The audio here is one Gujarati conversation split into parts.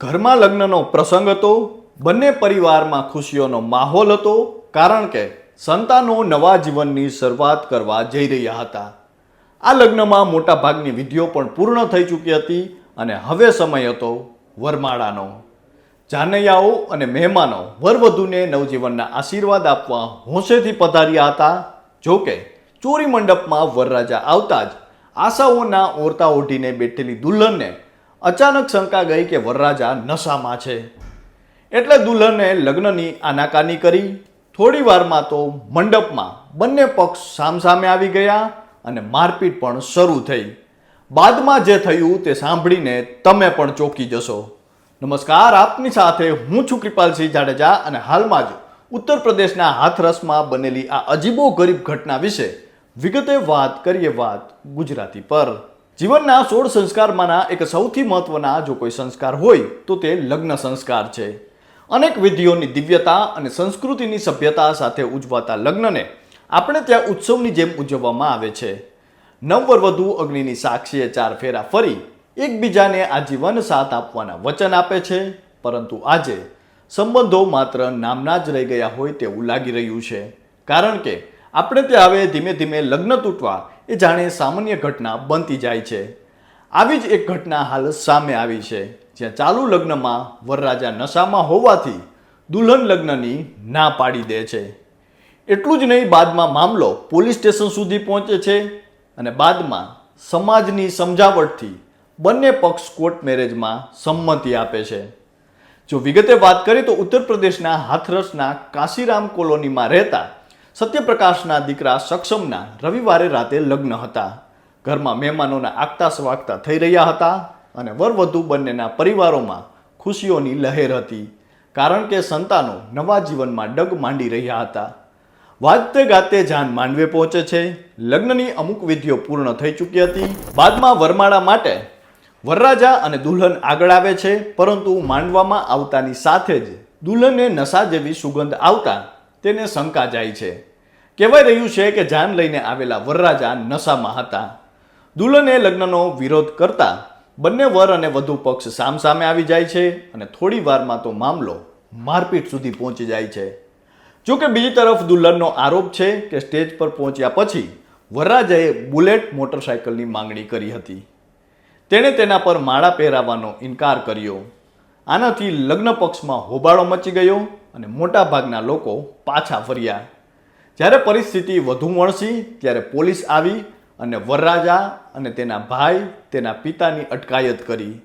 ઘરમાં લગ્નનો પ્રસંગ હતો, બંને પરિવારમાં ખુશીઓનો માહોલ હતો, કારણ કે સંતાનો નવા જીવનની શરૂઆત કરવા જઈ રહ્યા હતા. આ લગ્નમાં મોટાભાગની વિધિઓ પણ પૂર્ણ થઈ ચૂકી હતી અને હવે સમય હતો વરમાળાનો. જાનૈયાઓ અને મહેમાનો વરવધુને નવજીવનના આશીર્વાદ આપવા હોંશેથી પધાર્યા હતા જોકે ચોરી મંડપમાં વરરાજા આવતા જ આશાઓના ઓરતા ઓઢીને બેઠેલી દુલ્હનને અચાનક શંકા ગઈ કે વરરાજા નશામાં છે. એટલે દુલ્હને લગ્નની આનાકાની કરી. થોડી વારમાં તો મંડપમાં બંને પક્ષ સામસામે આવી ગયા અને મારપીટ પણ શરૂ થઈ. બાદમાં જે થયું તે સાંભળીને તમે પણ ચોંકી જશો. નમસ્કાર, આપની સાથે હું છું કૃપાલસિંહ જાડેજા અને હાલમાં જ ઉત્તર પ્રદેશના હાથરસમાં બનેલી આ અજીબો ગરીબ ઘટના વિશે વિગતે વાત કરીએ વાત ગુજરાતી પર. જીવનના સોળ સંસ્કારમાંના એક સૌથી મહત્વના જો કોઈ સંસ્કાર હોય, તો તે લગ્ન સંસ્કાર છે. અનેક વિધિઓની દિવ્યતા અને સંસ્કૃતિની સભ્યતા સાથે ઉજવાતા લગ્નને આપણે ત્યાં ઉત્સવની જેમ ઉજવવામાં આવે છે. નવવરવધુ અગ્નિની સાક્ષીએ ચાર ફેરા ફરી, એકબીજાને આજીવન સાથ આપવાના વચન આપે છે. પરંતુ આજે સંબંધો માત્ર નામના જ રહી ગયા હોય તેવું લાગી રહ્યું છે. કારણ કે આપણે ત્યાં હવે ધીમે ધીમે લગ્ન તૂટવા એ જાણે સામાન્ય ઘટના બનતી જાય છે. આવી જ એક ઘટના હાલ સામે આવી છે, જ્યાં ચાલુ લગ્નમાં વરરાજા નશામાં હોવાથી દુલ્હન લગ્નની ના પાડી દે છે. એટલું જ નહીં, બાદમાં મામલો પોલીસ સ્ટેશન સુધી પહોંચે છે અને બાદમાં સમાજની સમજાવટથી બંને પક્ષ કોર્ટ મેરેજમાં સંમતિ આપે છે. જો વિગતે વાત કરીએ તો ઉત્તર પ્રદેશના હાથરસના કાશીરામ કોલોનીમાં રહેતા સત્યપ્રકાશના દીકરા સક્ષમના રવિવારે રાતે લગ્ન હતા. ઘરમાં મહેમાનોના આગતા સ્વાગતા થઈ રહ્યા હતા અને વરવધુ બંનેના પરિવારોમાં ખુશીઓની લહેર હતી, કારણ કે સંતાનો નવા જીવનમાં ડગ માંડી રહ્યા હતા. વાજતે ગાતે જાન માંડવે પહોંચે છે. લગ્નની અમુક વિધિઓ પૂર્ણ થઈ ચૂકી હતી. બાદમાં વરમાળા માટે વરરાજા અને દુલ્હન આગળ આવે છે, પરંતુ માંડવામાં આવતાની સાથે જ દુલ્હનને નશા જેવી સુગંધ આવતા તેને શંકા જાય છે. કહેવાય રહ્યું છે કે જાન લઈને આવેલા વરરાજા નશામાં હતા. દુલ્હને લગ્નનો વિરોધ કરતા બંને વર અને વધુ પક્ષ સામસામે આવી જાય છે અને થોડી વારમાં તો મામલો મારપીટ સુધી પહોંચી જાય છે. જો કે બીજી તરફ દુલ્હનનો આરોપ છે કે સ્ટેજ પર પહોંચ્યા પછી વરરાજાએ બુલેટ મોટરસાયકલની માંગણી કરી હતી. તેણે તેના પર માળા પહેરાવવાનો ઇનકાર કર્યો. આનાથી લગ્ન પક્ષમાં હોબાળો મચી ગયો અને મોટાભાગના લોકો પાછા ફર્યા. જ્યારે પરિસ્થિતિ વધુ વણસી ત્યારે પોલીસ આવી અને વરરાજા અને તેના ભાઈ, તેના પિતાની અટકાયત કરી.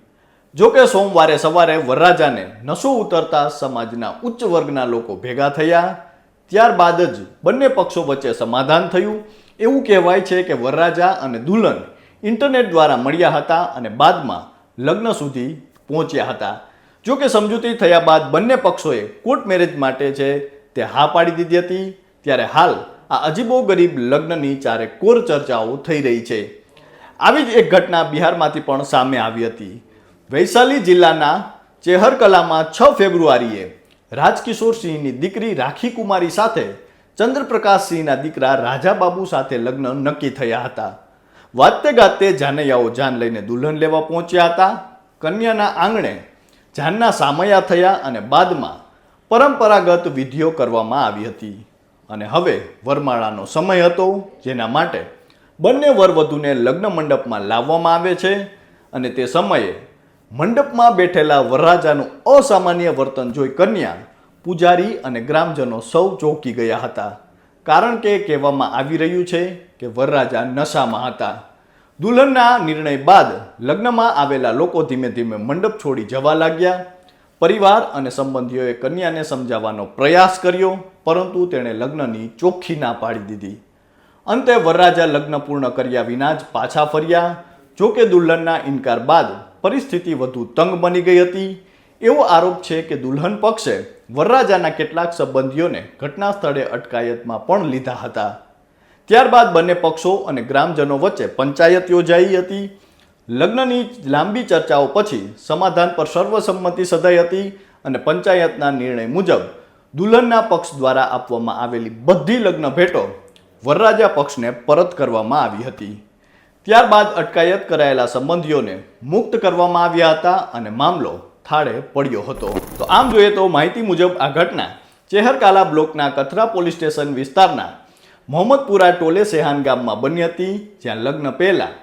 જો કે સોમવારે સવારે વરરાજાને નસો ઉતરતા સમાજના ઉચ્ચ વર્ગના લોકો ભેગા થયા. ત્યારબાદ જ બંને પક્ષો વચ્ચે સમાધાન થયું. એવું કહેવાય છે કે વરરાજા અને દુલ્હન ઇન્ટરનેટ દ્વારા મળ્યા હતા અને બાદમાં લગ્ન સુધી પહોંચ્યા હતા. જો કે સમજૂતી થયા બાદ બંને પક્ષોએ કોર્ટ મેરેજ માટે છે તે હા પાડી દીધી હતી, ત્યારે હાલ આ અજીબો ગરીબ લગ્નની ચારે કોર ચર્ચાઓ થઈ રહી છે. આવી જ એક ઘટના બિહારમાંથી પણ સામે આવી હતી. વૈશાલી જિલ્લાના ચેહરકલામાં છ ફેબ્રુઆરીએ રાજકિશોર સિંહની દીકરી રાખી કુમારી સાથે ચંદ્રપ્રકાશ સિંહના દીકરા રાજાબાબુ સાથે લગ્ન નક્કી થયા હતા. વાતે ગાતે જાનૈયાઓ જાન લઈને દુલ્હન લેવા પહોંચ્યા હતા. કન્યાના આંગણે જાનના સામયા થયા અને બાદમાં પરંપરાગત વિધિઓ કરવામાં આવી હતી. અને હવે વરમાળાનો સમય હતો, જેના માટે બંને વરવધુને લગ્ન મંડપમાં લાવવામાં આવે છે અને તે સમયે મંડપમાં બેઠેલા વરરાજાનું અસામાન્ય વર્તન જોઈ કન્યા, પૂજારી અને ગ્રામજનો સૌ ચોંકી ગયા હતા. કારણ કે કહેવામાં આવી રહ્યું છે કે વરરાજા નશામાં હતા. દુલ્હનના નિર્ણય બાદ લગ્નમાં આવેલા લોકો ધીમે ધીમે મંડપ છોડી જવા લાગ્યા. પરિવાર અને સંબંધીઓએ કન્યાને સમજાવવાનો પ્રયાસ કર્યો, પરંતુ તેણે લગ્નની ચોખ્ખી ના પાડી દીધી. અંતે વરરાજા લગ્ન પૂર્ણ કર્યા વિના જ પાછા ફર્યા. જો કે દુલ્હનના ઇનકાર બાદ પરિસ્થિતિ વધુ તંગ બની ગઈ હતી. એવો આરોપ છે કે દુલ્હન પક્ષે વરરાજાના કેટલાક સંબંધીઓને ઘટના સ્થળે અટકાયતમાં પણ લીધા હતા. ત્યારબાદ બંને પક્ષો અને ગ્રામજનો વચ્ચે પંચાયત યોજાઈ હતી. લગ્નની લાંબી ચર્ચાઓ પછી સમાધાન પર સર્વસંમતિ સધાઈ હતી અને પંચાયતના નિર્ણય મુજબ દુલ્હનના પક્ષ દ્વારા આપવામાં આવેલી બધી લગ્ન ભેટો વરરાજા પક્ષને પરત કરવામાં આવી હતી. ત્યારબાદ અટકાયત કરાયેલા સંબંધીઓને મુક્ત કરવામાં આવ્યા હતા અને મામલો થાળે પડ્યો હતો. તો આમ જોઈએ તો માહિતી મુજબ આ ઘટના ચેહરકાલા બ્લોકના કથરા પોલીસ સ્ટેશન વિસ્તારના મોહમ્મદપુરા ટોલે સેહાન ગામમાં બની હતી, જ્યાં લગ્ન પહેલાં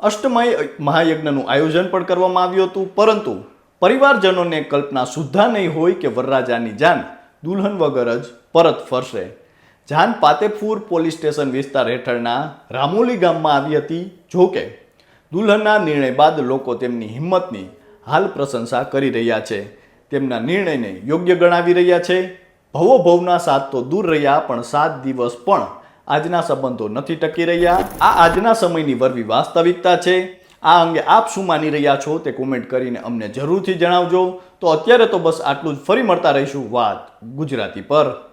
અષ્ટમય મહાયજ્ઞનું આયોજન પણ કરવામાં આવ્યું હતું. પરંતુ પરિવારજનોને કલ્પના સુદ્ધા નહીં હોય કે વરરાજાની જાન દુલ્હન વગર જ પરત ફરશે. જાન પાતેપુર પોલીસ સ્ટેશન વિસ્તાર હેઠળના રામોલી ગામમાં આવી હતી જોકે દુલ્હનના નિર્ણય બાદ લોકો તેમની હિંમતની હાલ પ્રશંસા કરી રહ્યા છે. તેમના નિર્ણયને યોગ્ય ગણાવી રહ્યા છે. ભવો ભવના સાત તો દૂર રહ્યા, પણ સાત દિવસ પણ આજના સંબંધો નથી ટકી રહ્યા. આ આજના સમયની વરવી વાસ્તવિકતા છે. આ અંગે આપ શું માની રહ્યા છો તે કોમેન્ટ કરીને અમને જરૂરથી જણાવજો. તો અત્યારે તો બસ આટલું જ. ફરી મળતા રહીશું વાત ગુજરાતી પર.